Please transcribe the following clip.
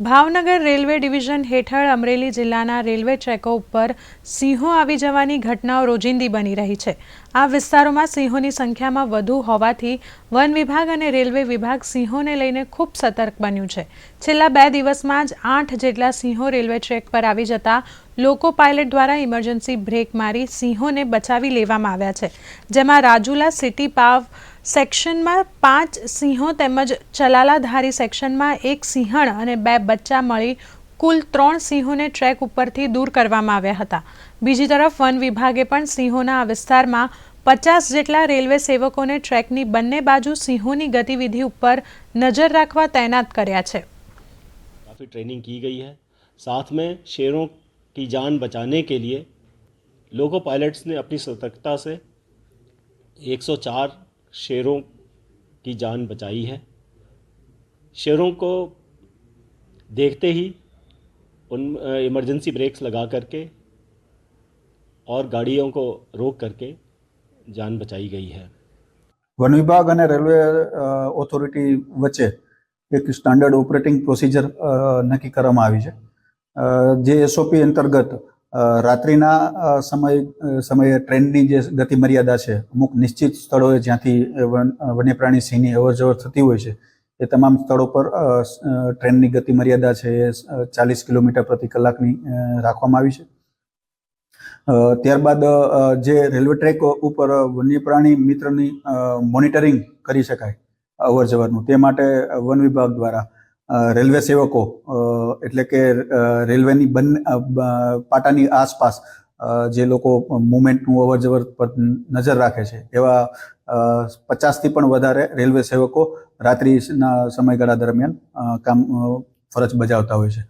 Bhavnagar railway division હેઠળ અમરેલી જિલ્લાના railway ટ્રેકો ઉપર સિંહો આવી જવાની ઘટનાઓ રોજિંદી બની રહી છે. આ વિસ્તારોમાં સિંહોની સંખ્યામાં વધુ હોવાથી વન વિભાગ અને રેલવે વિભાગ સિંહોને લઈને ખૂબ સતર્ક બન્યું છે. છેલ્લા બે દિવસમાં જ આઠ જેટલા સિંહો રેલવે ટ્રેક પર આવી જતા લોકો પાયલટ દ્વારા ઇમરજન્સી બ્રેક મારી સિંહોને બચાવી લેવામાં આવ્યા છે. જેમાં રાજુલા સિટી પાવ સેક્શનમાં પાંચ સિંહો તેમજ ચલાલાધારી સેક્શનમાં એક સિંહણ અને બે બચ્ચા મળી કુલ ત્રણ સિંહોને ટ્રેક ઉપરથી દૂર કરવામાં આવ્યા હતા બીજી તરફ વન વિભાગે પણ સિંહોના આ વિસ્તારમાં પચાસ જેટલા રેલવે સેવકોને ટ્રેકની બંને બાજુ સિંહોની ગતિવિધિ ઉપર નજર રાખવા તૈનાત કર્યા છે काफ़ी ट्रेनिंग की गई है साथ में शेरों की जान बचाने के लिए लोको पायलट्स ने अपनी सतर्कता से 104 शेरों की जान बचाई है शेरों को देखते ही उन इमरजेंसी ब्रेक्स लगा करके और गाड़ियों को रोक करके जान बचाई गई है વન વિભાગ અને રેલવે અ, ઓથોરિટી વચ્ચે એક સ્ટાન્ડર્ડ ઓપરેટિંગ પ્રોસિજર અ, નક્કી કરવામાં આવી છે અ, જે એસઓપી અંતર્ગત અ, રાત્રિના સમય સમયે ટ્રેનની જે ગતિ મર્યાદા છે, અમુક નિશ્ચિત સ્થળોએ જ્યાંથી વન વન્યપ્રાણી સિંહની અવરજવર થતી હોય છે, એ તમામ સ્થળો પર ટ્રેનની ગતિ મર્યાદા છે એ ચાલીસ કિલોમીટર પ્રતિ કલાકની રાખવામાં આવી છે. ત્યારબાદ જે રેલવે ટ્રેક ઉપર વન્યપ્રાણી મિત્રની મોનિટરિંગ કરી શકાય અવર જવરનું તે માટે વન વિભાગ દ્વારા રેલવે સેવકો એટલે કે રેલવેની બંને પાટાની આસપાસ જે લોકો મુવમેન્ટનું અવર જવર પર નજર રાખે છે, એવા પચાસથી પણ વધારે રેલવે સેવકો રાત્રિના સમયગાળા દરમિયાન કામ ફરજ બજાવતા હોય છે.